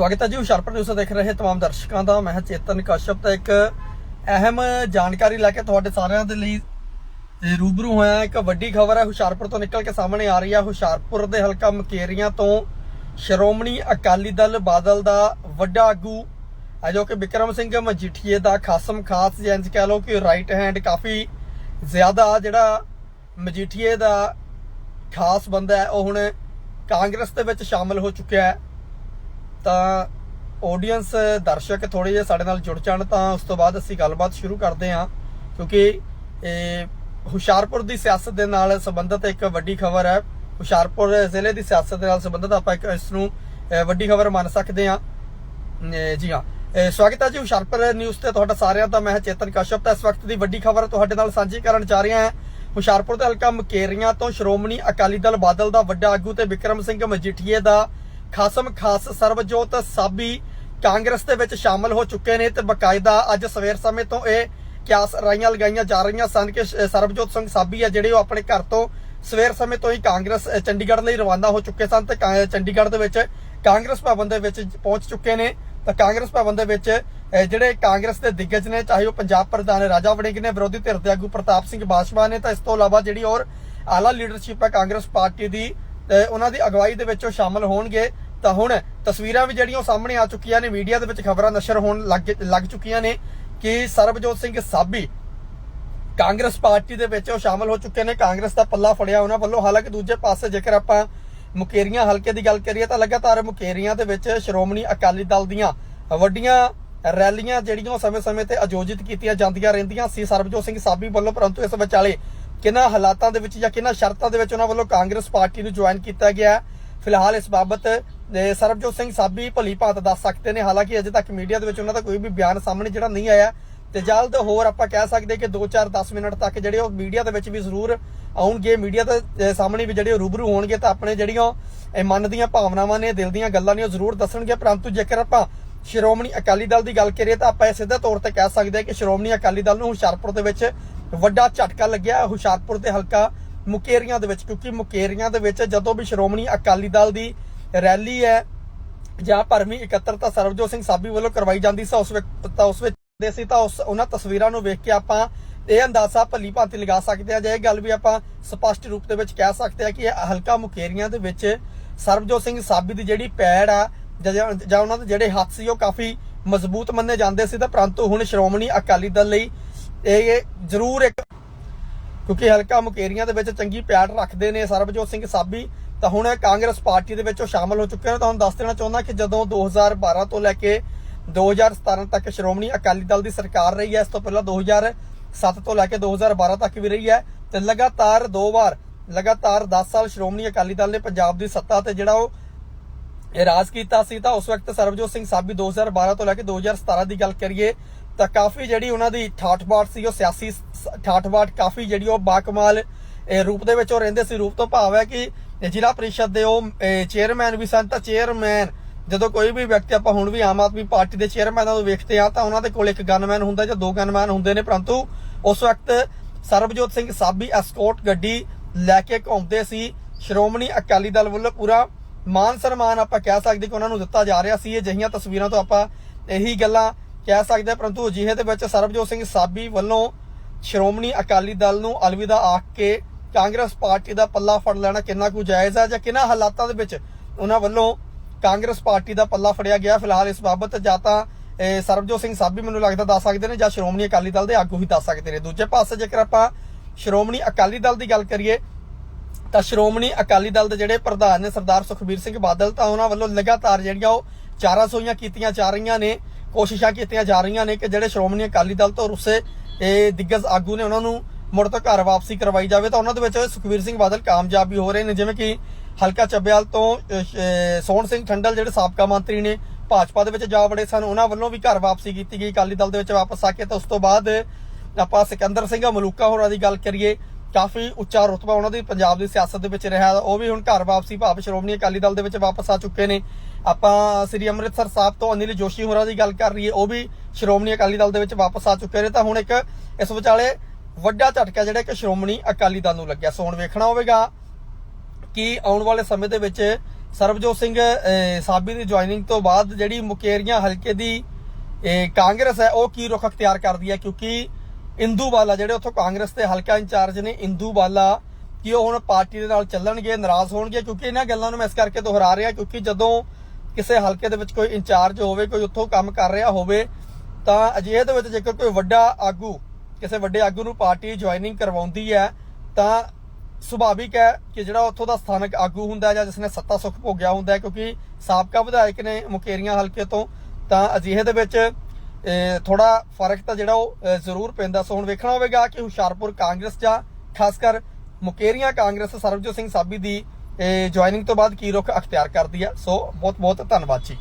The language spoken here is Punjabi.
ਸਵਾਗਤ ਹੈ ਜੀ। ਹੁਸ਼ਿਆਰਪੁਰ ਨਿਊਜ਼ ਦੇਖ ਰਹੇ ਤਮਾਮ ਦਰਸ਼ਕਾਂ ਦਾ। ਮੈਂ ਚੇਤਨ ਕਸ਼ਪ ਤਾਂ ਇੱਕ ਅਹਿਮ ਜਾਣਕਾਰੀ ਲੈ ਕੇ ਤੁਹਾਡੇ ਸਾਰਿਆਂ ਦੇ ਲਈ ਤੇ ਰੂਬਰੂ ਹੋਇਆ। ਇੱਕ ਵੱਡੀ ਖਬਰ ਹੈ, ਹੁਸ਼ਿਆਰਪੁਰ ਤੋਂ ਨਿਕਲ ਕੇ ਸਾਹਮਣੇ ਆ ਰਹੀ ਹੈ। ਹੁਸ਼ਿਆਰਪੁਰ ਦੇ ਹਲਕਾ ਮਕੇਰੀਆਂ ਤੋਂ ਸ਼੍ਰੋਮਣੀ ਅਕਾਲੀ ਦਲ ਬਾਦਲ ਦਾ ਵੱਡਾ ਆਗੂ ਹੈ, ਜੋ ਕਿ ਵਿਕਰਮ ਸਿੰਘ ਮਜੀਠੀਏ ਦਾ ਖਾਸਮ ਖਾਸ ਜੈਂਜ ਕਹਿ ਲਓ ਕਿ ਰਾਈਟ ਹੈਂਡ ਕਾਫੀ ਜ਼ਿਆਦਾ ਜਿਹੜਾ ਮਜੀਠੀਏ ਦਾ ਖਾਸ ਬੰਦਾ ਹੈ, ਉਹ ਹੁਣ ਕਾਂਗਰਸ ਦੇ ਵਿੱਚ ਸ਼ਾਮਲ ਹੋ ਚੁੱਕਿਆ ਹੈ। ਤਾਂ ਆਡੀਅנס ਦਰਸ਼ਕ ਥੋੜੇ ਜਿਹਾ ਸਾਡੇ ਨਾਲ ਜੁੜ ਜਾਣ ਤਾਂ ਉਸ ਤੋਂ ਬਾਅਦ ਅਸੀਂ ਗੱਲਬਾਤ ਸ਼ੁਰੂ ਕਰਦੇ ਹਾਂ। ਕਿਉਂਕਿ ਇਹ ਹੁਸ਼ਿਆਰਪੁਰ ਦੀ ਸਿਆਸਤ ਦੇ ਨਾਲ ਸੰਬੰਧਿਤ ਇੱਕ ਵੱਡੀ ਖਬਰ ਹੈ। ਹੁਸ਼ਿਆਰਪੁਰ ਜ਼ਿਲ੍ਹੇ ਦੀ ਸਿਆਸਤ ਦੇ ਨਾਲ ਸੰਬੰਧਿਤ ਆਪਾਂ ਇੱਕ ਇਸ ਨੂੰ ਵੱਡੀ ਖਬਰ ਮੰਨ ਸਕਦੇ ਹਾਂ। ਜੀ ਹਾਂ। ਅਹ, ਸਵਾਗਤ ਹੈ ਜੀ ਹੁਸ਼ਿਆਰਪੁਰ ਨਿਊਜ਼ ਤੇ ਤੁਹਾਡਾ ਸਾਰਿਆਂ ਦਾ। ਮੈਂ ਚੇਤਨ ਕਸ਼ਪ ਤਾਂ ਇਸ ਵਕਤ ਦੀ ਵੱਡੀ ਖਬਰ ਤੁਹਾਡੇ ਨਾਲ ਸਾਂਝੀ ਕਰਨ ਜਾ ਰਿਹਾ ਹਾਂ। ਹੁਸ਼ਿਆਰਪੁਰ ਦੇ ਹਲਕਾ ਮਕੇਰੀਆਂ ਤੋਂ ਸ਼੍ਰੋਮਣੀ ਅਕਾਲੀ ਦਲ ਬਾਦਲ ਦਾ ਵੱਡਾ ਆਗੂ ਤੇ ਵਿਕਰਮ ਸਿੰਘ ਮਜੀਠੀਏ ਦਾ ਖਾਸਮ ਖਾਸ ਸਰਬਜੋਤ ਸਾਬੀ ਕਾਂਗਰਸ ਦੇ ਵਿੱਚ ਸ਼ਾਮਲ ਹੋ ਚੁੱਕੇ ਨੇ ਤੇ ਬਕਾਇਦਾ ਅੱਜ ਸਵੇਰ ਸਮੇਂ ਤੋਂ ਇਹ ਕਿਆਸ ਰਾਈਆਂ ਲਗਾਈਆਂ ਜਾ ਰਹੀਆਂ ਸਨ ਕਿ ਸਰਬਜੋਤ ਸਿੰਘ ਸਾਬੀ ਆ ਜਿਹੜੇ ਉਹ ਆਪਣੇ ਘਰ ਤੋਂ ਸਵੇਰ ਸਮੇਂ ਤੋਂ ਹੀ ਕਾਂਗਰਸ ਚੰਡੀਗੜ੍ਹ ਲਈ ਰਵਾਨਾ ਹੋ ਚੁੱਕੇ ਸਨ ਤੇ ਚੰਡੀਗੜ੍ਹ ਦੇ ਵਿੱਚ ਕਾਂਗਰਸ ਭਵਨ ਦੇ ਵਿੱਚ ਪਹੁੰਚ ਚੁੱਕੇ ਨੇ। ਤਾਂ ਕਾਂਗਰਸ ਭਵਨ ਦੇ ਵਿੱਚ ਜਿਹੜੇ ਕਾਂਗਰਸ ਦੇ ਦਿੱਗਜ ਨੇ, ਚਾਹੇ ਉਹ ਪੰਜਾਬ ਪ੍ਰਧਾਨ ਰਾਜਾ ਵੜਿੰਗ ਨੇ, ਵਿਰੋਧੀ ਧਿਰ ਦੇ ਆਗੂ ਪ੍ਰਤਾਪ ਸਿੰਘ ਬਾਜਵਾ ਨੇ, ਤਾਂ ਇਸ ਤੋਂ ਇਲਾਵਾ ਜਿਹੜੀ ਹੋਰ ਆਲਾ ਲੀਡਰਸ਼ਿਪ ਹੈ ਕਾਂਗਰਸ ਪਾਰਟੀ ਦੀ ਉਹਨਾਂ ਦੀ ਅਗਵਾਈ ਦੇ ਵਿੱਚ ਉਹ ਸ਼ਾਮਲ ਹੋਣਗੇ। ਤਾਂ ਹੁਣ ਤਸਵੀਰਾਂ ਵੀ ਜਿਹੜੀਆਂ ਸਾਹਮਣੇ ਆ ਚੁੱਕੀਆਂ ਨੇ, ਮੀਡੀਆ ਦੇ ਵਿੱਚ ਖਬਰਾਂ ਨਸ਼ਰ ਹੋਣ ਲੱਗ ਚੁੱਕੀਆਂ ਨੇ ਕਿ ਸਰਬਜੋਤ ਸਿੰਘ ਸਾਬੀ ਕਾਂਗਰਸ ਪਾਰਟੀ ਦੇ ਵਿੱਚ ਉਹ ਸ਼ਾਮਲ ਹੋ ਚੁੱਕੇ ਨੇ। ਕਾਂਗਰਸ ਦਾ ਪੱਲਾ ਫੜਿਆ ਉਹਨਾਂ ਵੱਲੋਂ। ਹਾਲਾਂਕਿ ਦੂਜੇ ਪਾਸੇ ਜੇਕਰ ਆਪਾਂ ਮੁਕੇਰੀਆਂ ਹਲਕੇ ਦੀ ਗੱਲ ਕਰੀਏ ਤਾਂ ਲਗਾਤਾਰ ਮੁਕੇਰੀਆਂ ਦੇ ਵਿੱਚ ਸ਼੍ਰੋਮਣੀ ਅਕਾਲੀ ਦਲ ਦੀਆਂ ਵੱਡੀਆਂ ਰੈਲੀਆਂ ਜਿਹੜੀਆਂ ਉਹ ਸਮੇਂ-ਸਮੇਂ ਤੇ ਆਯੋਜਿਤ ਕੀਤੀਆਂ ਜਾਂਦੀਆਂ ਰਹਿੰਦੀਆਂ ਸੀ। ਸਰਬਜੋਤ ਸਿੰਘ ਸਾਬੀ ਵੱਲੋਂ, ਪਰੰਤੂ ਇਸ ਵਿਚਾਲੇ ਕਿਹਨਾਂ ਹਾਲਾਤਾਂ ਦੇ ਵਿੱਚ ਜਾਂ ਕਿਹਨਾਂ ਸ਼ਰਤਾਂ ਦੇ ਵਿੱਚ ਉਹਨਾਂ ਵੱਲੋਂ ਕਾਂਗਰਸ ਪਾਰਟੀ ਨੂੰ ਜੁਆਇਨ ਕੀਤਾ ਗਿਆ ਫਿਲਹਾਲ ਇਸ ਬਾਬਤ ਸਰਬਜੋਤ ਸਿੰਘ ਸਾਬੀ ਭਲੀ ਭਾਂਤ ਦੱਸ ਸਕਦੇ ਨੇ। ਹਾਲਾਂਕਿ ਅਜੇ ਤੱਕ ਮੀਡੀਆ ਦੇ ਵਿੱਚ ਉਹਨਾਂ ਦਾ ਕੋਈ ਵੀ ਬਿਆਨ ਸਾਹਮਣੇ ਜਿਹੜਾ ਨਹੀਂ ਆਇਆ। ਤੇ ਜਲਦ ਹੋਰ ਆਪਾਂ ਕਹਿ ਸਕਦੇ ਕਿ 2-4 10 ਮਿੰਟ ਤੱਕ ਜਿਹੜੇ ਉਹ ਮੀਡੀਆ ਦੇ ਵਿੱਚ ਵੀ ਜ਼ਰੂਰ ਆਉਣਗੇ। ਮੀਡੀਆ ਦੇ ਸਾਹਮਣੇ ਵੀ ਜਿਹੜੇ ਰੂਬਰੂ ਹੋਣਗੇ ਤਾਂ ਆਪਣੇ ਜਿਹੜੀਆਂ ਇਹ ਮਨ ਦੀਆਂ ਭਾਵਨਾਵਾਂ ਨੇ, ਦਿਲ ਦੀਆਂ ਗੱਲਾਂ ਨੇ ਉਹ ਜ਼ਰੂਰ ਦੱਸਣਗੇ। ਪਰੰਤੂ ਜੇਕਰ ਆਪਾਂ ਸ਼੍ਰੋਮਣੀ ਅਕਾਲੀ ਦਲ ਦੀ ਗੱਲ ਕਰੀਏ ਤਾਂ ਆਪਾਂ ਇਹ ਸਿੱਧੇ ਤੌਰ ਤੇ ਕਹਿ ਸਕਦੇ ਹਾਂ ਕਿ ਸ਼੍ਰੋਮਣੀ ਅਕਾਲੀ ਦਲ ਨੂੰ ਹੁਸ਼ਿਆਰਪੁਰ ਦੇ ਵਿੱਚ ਵੱਡਾ ਝਟਕਾ ਲੱਗਿਆ ਹੁਸ਼ਿਆਰਪੁਰ ਦੇ ਹਲਕਾ ਮੁਕੇਰੀਆਂ ਦੇ ਵਿੱਚ, ਕਿਉਂਕਿ ਮੁਕੇਰੀਆਂ ਦੇ ਵਿੱਚ ਜਦੋਂ ਵੀ ਸ਼੍ਰੋਮਣੀ ਅਕਾਲੀ ਦਲ ਦੀ ਰੈਲੀ ਹੈ ਜਾਂ ਭਰਵੀਂ ਇਕੱਤਰਤਾ ਸਰਬਜੋਤ ਸਿੰਘ ਸਾਬੀ ਵੱਲੋਂ ਕਰਵਾਈ ਜਾਂਦੀ ਸੀ, ਉਸ ਵਕਤ ਉਸ ਵਿੱਚ ਦੇ ਸੀ, ਤਾਂ ਉਸ ਉਹਨਾਂ ਤਸਵੀਰਾਂ ਨੂੰ ਵੇਖ ਕੇ ਆਪਾਂ ਇਹ ਅੰਦਾਜ਼ਾ ਭਲੀ ਭਾਂਤੀ ਲਗਾ ਸਕਦੇ ਹਾਂ। ਜੇ ਇਹ ਗੱਲ ਵੀ ਆਪਾਂ ਸਪਸ਼ਟ ਰੂਪ ਦੇ ਵਿੱਚ ਕਹਿ ਸਕਦੇ ਆ ਕਿ ਇਹ ਹਲਕਾ ਮੁਕੇਰੀਆਂ ਦੇ ਵਿੱਚ ਸਰਬਜੋਤ ਸਿੰਘ ਸਾਬੀ ਦੀ ਜਿਹੜੀ ਪੈੜ ਆ ਜਾਂ ਉਹਨਾਂ ਦੇ ਜਿਹੜੇ ਹੱਥ ਸੀ, ਉਹ ਕਾਫੀ ਮਜ਼ਬੂਤ ਮੰਨੇ ਜਾਂਦੇ ਸੀ। ਤਾਂ ਪਰੰਤੂ ਹੁਣ ਸ਼੍ਰੋਮਣੀ ਅਕਾਲੀ ਦਲ ਲਈ ਇਹ ਜ਼ਰੂਰ ਇੱਕ ਕਿਉਂਕਿ ਹਲਕਾ ਮੁਕੇਰੀਆਂ ਦੇ ਵਿੱਚ ਚੰਗੀ ਪਿਆਰ ਰੱਖਦੇ ਨੇ ਸਰਬਜੋਤ ਸਿੰਘ ਸਾਬੀ, ਤਾਂ ਹੁਣ ਕਾਂਗਰਸ ਪਾਰਟੀ ਦੇ ਵਿੱਚ ਉਹ ਸ਼ਾਮਲ ਹੋ ਚੁੱਕੇ ਨੇ। ਤੁਹਾਨੂੰ ਦੱਸ ਦੇਣਾ ਚਾਹੁੰਦਾ ਕਿ ਜਦੋਂ 2012 ਤੋਂ ਲੈ ਕੇ 2017 ਤੱਕ ਸ਼੍ਰੋਮਣੀ ਅਕਾਲੀ ਦਲ ਦੀ ਸਰਕਾਰ ਰਹੀ ਹੈ, ਇਸ ਤੋਂ ਪਹਿਲਾਂ 2007 ਤੋਂ ਲੈ ਕੇ 2012 ਤੱਕ ਵੀ ਰਹੀ ਹੈ ਤੇ ਲਗਾਤਾਰ ਦੋ ਵਾਰ, ਲਗਾਤਾਰ 10 ਸਾਲ ਸ਼੍ਰੋਮਣੀ ਅਕਾਲੀ ਦਲ ਨੇ ਪੰਜਾਬ ਦੀ ਸੱਤਾ ਤੇ ਜਿਹੜਾ ਉਹ ਰਾਜ ਕੀਤਾ ਸੀ, ਤਾਂ ਉਸ ਵਕਤ ਸਰਬਜੋਤ ਸਿੰਘ ਸਾਬੀ 2012 ਤੋਂ ਲੈ ਕੇ 2017 ਦੀ ਗੱਲ ਕਰੀਏ ਤਾਂ ਕਾਫੀ ਜਿਹੜੀ ਉਹਨਾਂ ਦੀ ਠਾਠਬਾਟ ਸੀ, ਉਹ ਸਿਆਸੀ ਸ- ਠਾਠਬਾਟ ਕਾਫੀ ਜਿਹੜੀ ਉਹ ਬਾਕਮਾਲ ਰੂਪ ਦੇ ਵਿੱਚ ਉਹ ਰਹਿੰਦੇ ਸੀ। ਰੂਪ ਤੋਂ ਭਾਵ ਹੈ ਕਿ ਜ਼ਿਲ੍ਹਾ ਪ੍ਰੀਸ਼ਦ ਦੇ ਉਹ ਚੇਅਰਮੈਨ ਵੀ ਸਨ, ਤਾਂ ਚੇਅਰਮੈਨ ਜਦੋਂ ਕੋਈ ਵੀ ਵਿਅਕਤੀ ਆਪਾਂ ਹੁਣ ਵੀ ਆਮ ਆਦਮੀ ਪਾਰਟੀ ਦੇ ਚੇਅਰਮੈਨਾਂ ਨੂੰ ਵੇਖਦੇ ਆ, ਤਾਂ ਉਹਨਾਂ ਦੇ ਕੋਲ ਇੱਕ ਗਨਮੈਨ ਹੁੰਦਾ, ਜਾਂ ਦੋ ਗਨਮੈਨ ਹੁੰਦੇ ਨੇ, ਪਰੰਤੂ ਉਸ ਵਕਤ ਸਰਬਜੋਤ ਸਿੰਘ ਸਾਬੀ ਐਸਕੋਟ ਗੱਡੀ ਲੈ ਕੇ ਘੁੰਮਦੇ ਸੀ। ਸ਼੍ਰੋਮਣੀ ਅਕਾਲੀ ਦਲ ਵੱਲੋਂ ਪੂਰਾ ਮਾਨ ਸਨਮਾਨ ਆਪਾਂ ਕਹਿ ਸਕਦੇ ਕਿ ਉਹਨਾਂ ਨੂੰ ਦਿੱਤਾ ਜਾ ਰਿਹਾ ਸੀ। ਇਹ ਜਹੀਆਂ ਤਸਵੀਰਾਂ ਤੋਂ ਆਪਾਂ ਇਹੀ ਗੱਲਾਂ ਕਹਿ ਸਕਦੇ ਪਰੰਤੂ ਅਜਿਹੇ ਦੇ ਵਿੱਚ ਸਰਬਜੋਤ ਸਿੰਘ ਸਾਬੀ ਵੱਲੋਂ ਸ਼੍ਰੋਮਣੀ ਅਕਾਲੀ ਦਲ ਨੂੰ ਅਲਵਿਦਾ ਆਖ ਕੇ ਕਾਂਗਰਸ ਪਾਰਟੀ ਦਾ ਪੱਲਾ ਫੜ ਲੈਣਾ ਕਿੰਨਾ ਕੁ ਜਾਇਜ਼ ਹੈ ਜਾਂ ਕਿੰਨਾ ਹਾਲਾਤਾਂ ਦੇ ਵਿੱਚ ਉਹਨਾਂ ਵੱਲੋਂ ਕਾਂਗਰਸ ਪਾਰਟੀ ਦਾ ਪੱਲਾ ਫੜਿਆ ਗਿਆ? ਫਿਲਹਾਲ ਇਸ ਬਾਬਤ ਜਾਂ ਤਾਂ ਸਰਬਜੋਤ ਸਿੰਘ ਸਾਬੀ ਮੈਨੂੰ ਲੱਗਦਾ ਦੱਸ ਸਕਦੇ ਨੇ ਜਾਂ ਸ਼੍ਰੋਮਣੀ ਅਕਾਲੀ ਦਲ ਦੇ ਆਗੂ ਹੀ ਦੱਸ ਸਕਦੇ ਨੇ। ਦੂਜੇ ਪਾਸੇ ਜੇਕਰ ਆਪਾਂ ਸ਼੍ਰੋਮਣੀ ਅਕਾਲੀ ਦਲ ਦੀ ਗੱਲ ਕਰੀਏ, ਤਾਂ ਸ਼੍ਰੋਮਣੀ ਅਕਾਲੀ ਦਲ ਦੇ ਜਿਹੜੇ ਪ੍ਰਧਾਨ ਨੇ ਸਰਦਾਰ ਸੁਖਬੀਰ ਸਿੰਘ ਬਾਦਲ, ਤਾਂ ਉਹਨਾਂ ਵੱਲੋਂ ਲਗਾਤਾਰ ਜਿਹੜੀਆਂ ਉਹ ਚਾਰਾਂ ਸੂਈਆਂ ਕੀਤੀਆਂ ਜਾ ਰਹੀਆਂ ਨੇ। ਕੋਸ਼ਿਸ਼ਾਂ ਕੀਤੀਆਂ ਜਾ ਰਹੀਆਂ ਨੇ ਕਿ ਜਿਹੜੇ ਸ਼੍ਰੋਮਣੀ ਅਕਾਲੀ ਦਲ ਤੋਂ ਰੁੱਸੇ ਇਹ ਦਿੱਗਜ ਆਗੂ ਨੇ ਉਹਨਾਂ ਨੂੰ ਮੁੜ ਤੋਂ ਘਰ ਵਾਪਸੀ ਕਰਵਾਈ ਜਾਵੇ ਤਾਂ ਉਹਨਾਂ ਦੇ ਵਿੱਚ ਸੁਖਬੀਰ ਸਿੰਘ ਬਾਦਲ ਕਾਮਯਾਬ ਵੀ ਹੋ ਰਹੇ ਨੇ, ਜਿਵੇਂ ਕਿ ਹਲਕਾ ਚੱਬਿਆਲ ਤੋਂ ਸੋਹਣ ਸਿੰਘ ਠੰਡਲ ਜਿਹੜੇ ਸਾਬਕਾ ਮੰਤਰੀ ਨੇ, ਭਾਜਪਾ ਦੇ ਵਿੱਚ ਜਾ ਵੜੇ ਸਨ, ਉਹਨਾਂ ਵੱਲੋਂ ਵੀ ਘਰ ਵਾਪਸੀ ਕੀਤੀ ਗਈ, ਅਕਾਲੀ ਦਲ ਦੇ ਵਿੱਚ ਵਾਪਸ ਆ ਕੇ ਤਾਂ ਉਸ ਤੋਂ ਬਾਅਦ ਆਪਾਂ ਸਿਕੰਦਰ ਸਿੰਘ ਮਲੂਕਾ ਹੋਰਾਂ ਦੀ ਗੱਲ ਕਰੀਏ ਕਾਫੀ ਉੱਚਾ ਰੁਤਬਾ ਉਹਨਾਂ ਦੀ ਪੰਜਾਬ ਦੀ ਸਿਆਸਤ ਦੇ ਵਿੱਚ ਰਿਹਾ ਉਹ ਵੀ ਹੁਣ ਘਰ ਵਾਪਸੀ ਭਾਵ ਸ਼੍ਰੋਮਣੀ ਅਕਾਲੀ ਦਲ ਦੇ ਵਿੱਚ ਵਾਪਸ ਆ ਚੁੱਕੇ ਨੇ। ਆਪਾਂ ਸ੍ਰੀ ਅੰਮ੍ਰਿਤਸਰ ਸਾਹਿਬ ਤੋਂ ਅਨਿਲ ਜੋਸ਼ੀ ਹੋਰਾਂ ਦੀ ਗੱਲ ਕਰ ਲਈਏ, ਉਹ ਵੀ ਸ਼੍ਰੋਮਣੀ ਅਕਾਲੀ ਦਲ ਦੇ ਵਿੱਚ ਵਾਪਸ ਆ ਚੁੱਕੇ ਨੇ। ਤਾਂ ਹੁਣ ਇੱਕ ਇਸ ਵਿਚਾਲੇ ਵੱਡਾ ਝਟਕਾ ਜਿਹੜਾ ਕਿ ਸ਼੍ਰੋਮਣੀ ਅਕਾਲੀ ਦਲ ਨੂੰ ਲੱਗਿਆ। ਸੋ ਹੁਣ ਵੇਖਣਾ ਹੋਵੇਗਾ ਕਿ ਆਉਣ ਵਾਲੇ ਸਮੇਂ ਦੇ ਵਿੱਚ ਸਰਬਜੋਤ ਸਿੰਘ ਸਾਬੀ ਦੀ ਜੁਆਇਨਿੰਗ ਤੋਂ ਬਾਅਦ ਜਿਹੜੀ ਮੁਕੇਰੀਆਂ ਹਲਕੇ ਦੀ ਕਾਂਗਰਸ ਹੈ, ਉਹ ਕੀ ਰੁਖ ਅਖਤਿਆਰ ਕਰਦੀ ਹੈ? ਕਿਉਂਕਿ ਇੰਦੂ ਬਾਲਾ ਜਿਹੜੇ ਉੱਥੋਂ ਕਾਂਗਰਸ ਦੇ ਹਲਕਾ ਇੰਚਾਰਜ ਨੇ ਇੰਦੂ ਬਾਲਾ ਕਿ ਉਹ ਹੁਣ ਪਾਰਟੀ ਦੇ ਨਾਲ ਚੱਲਣਗੇ, ਨਾਰਾਜ਼ ਹੋਣਗੇ, ਕਿਉਂਕਿ ਇਹਨਾਂ ਗੱਲਾਂ ਨੂੰ ਮੈਂ ਇਸ ਕਰਕੇ ਦੁਹਰਾ ਰਿਹਾ, ਕਿਉਂਕਿ ਜਦੋਂ ਕਿਸੇ ਹਲਕੇ ਦੇ ਵਿੱਚ ਕੋਈ ਇੰਚਾਰਜ ਹੋਵੇ, ਕੋਈ ਉੱਥੋਂ ਕੰਮ ਕਰ ਰਿਹਾ ਹੋਵੇ, ਤਾਂ ਅਜਿਹੇ ਦੇ ਵਿੱਚ ਜੇਕਰ ਕੋਈ ਵੱਡਾ ਆਗੂ, ਕਿਸੇ ਵੱਡੇ ਆਗੂ ਨੂੰ ਪਾਰਟੀ ਜੁਆਇਨਿੰਗ ਕਰਵਾਉਂਦੀ ਹੈ, ਤਾਂ ਸੁਭਾਵਿਕ ਹੈ ਕਿ ਜਿਹੜਾ ਉੱਥੋਂ ਦਾ ਸਥਾਨਕ ਆਗੂ ਹੁੰਦਾ ਹੈ ਜਾਂ ਜਿਸਨੇ ਸੱਤਾ ਸੁੱਖ ਭੋਗਿਆ ਹੁੰਦਾ ਹੈ, ਕਿਉਂਕਿ ਸਾਬਕਾ ਵਿਧਾਇਕ ਨੇ ਮੁਕੇਰੀਆਂ ਹਲਕੇ ਤੋਂ, ਤਾਂ ਅਜਿਹੇ ਦੇ ਵਿੱਚ ਥੋੜਾ ਫ਼ਰਕ ਤਾਂ ਜਿਹੜਾ ਉਹ ਜ਼ਰੂਰ ਪੈਂਦਾ। ਸੋ ਹੁਣ ਵੇਖਣਾ ਹੋਵੇਗਾ ਕਿ ਹੁਸ਼ਿਆਰਪੁਰ ਕਾਂਗਰਸ ਜਾਂ ਖਾਸ ਕਰ ਮੁਕੇਰੀਆਂ ਕਾਂਗਰਸ ਸਰਬਜੋਤ ਸਿੰਘ ਸਾਬੀ ਦੀ ਜੁਆਇਨਿੰਗ ਤੋਂ ਬਾਅਦ ਕੀ ਰੁਖ ਅਖਤਿਆਰ ਕਰਦੀ ਹੈ। ਸੋ ਬਹੁਤ ਬਹੁਤ ਧੰਨਵਾਦ ਜੀ।